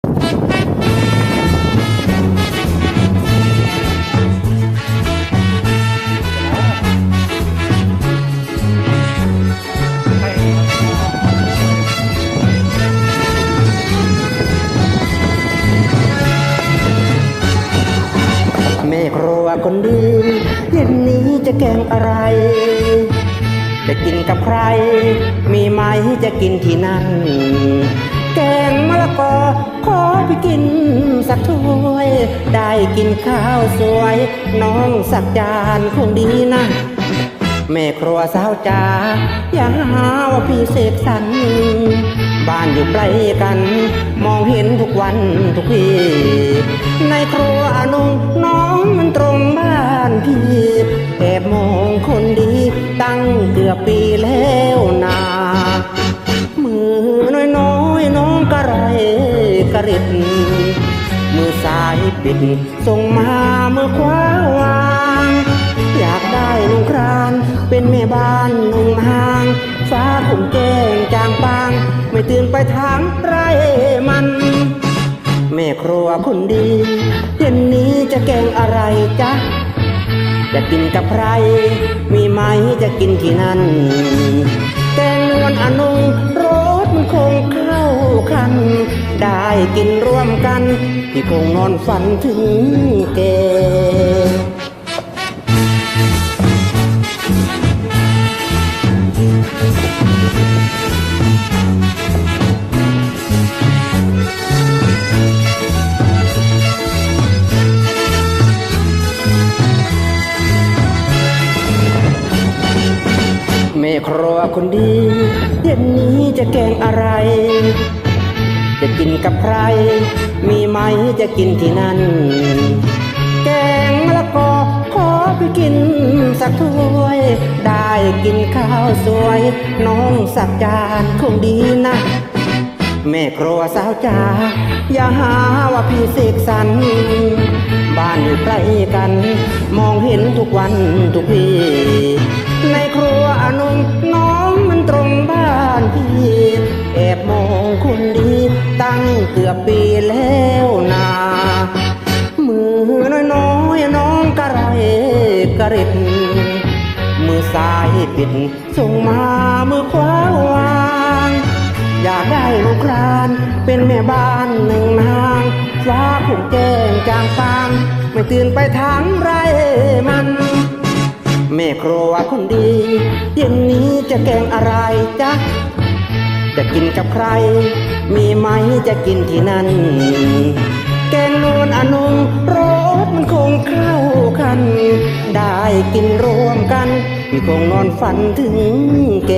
แม่ครัวคนดีเย็นนี้จะแกงอะไร จะกินกับใคร มีไหมจะกินที่นั่น แกงมะละกอ ขอไปกินสักถ้วย ได้กินข้าวสวย น้องสักจานคงดีนะ แม่ครัวสาวจ๋าอย่าหาว่าพี่เสกสรรบ้านอยู่ใกล้กัน มองเห็นทุกวันทุกทีในครัวอนุน้องมันตรงบ้านพี่แอบมองคนดีตั้งเกือบปีแล้ว ปิดส่งมาเมื่อขวาวาง อยากได้ลุงคราน เป็นแม่บ้านนุ่งหาง ฟ้าคงแจ้งจางปาง ไม่ตื่นไปทางไรมัน แม่ครัวคนดี เย็นนี้จะแกงอะไรจ๊ะ จะกินกับใคร มีไหมจะกินที่นั่นแกงนวลอนุรสมันคงเข้าคัน ได้กินร่วมกัน พี่คงนอนฝันถึงแกแม่ครัวคนดี เย็นนี้จะแกงอะไร จะกินกับใคร มีไหมจะกินที่นั่น แกงมะละกอขอไปกินสักถ้วย ได้กินข้าวสวย น้องสักจานคงดีนะ แม่ครัวสาวจ๋าอย่าหาว่าพี่เสกสรรบ้านอยู่ใกล้กัน มองเห็นทุกวันทุกวีในครัวอนุน้องมันตรงบ้านพี่ แอบมองคนดีตั้ง เกือบปีแล้วนามือน้อยๆน้องกระไรกระริดมือซ้ายปิดส่งมามือขวาวางอยากได้ลูกครานเป็นแม่บ้านหนึ่งนางฟ้าคงแจ้งจางปางไม่ตื่นไปทางไรมันแม่ครัวคนดีเย็นนี้จะแกงอะไรจ๊ะจะกินกับใคร จะกินที่นั่น แกงนวลอนุรสมันคงเข้ากัน ได้กินรวมกัน คงนอนฝันถึงแก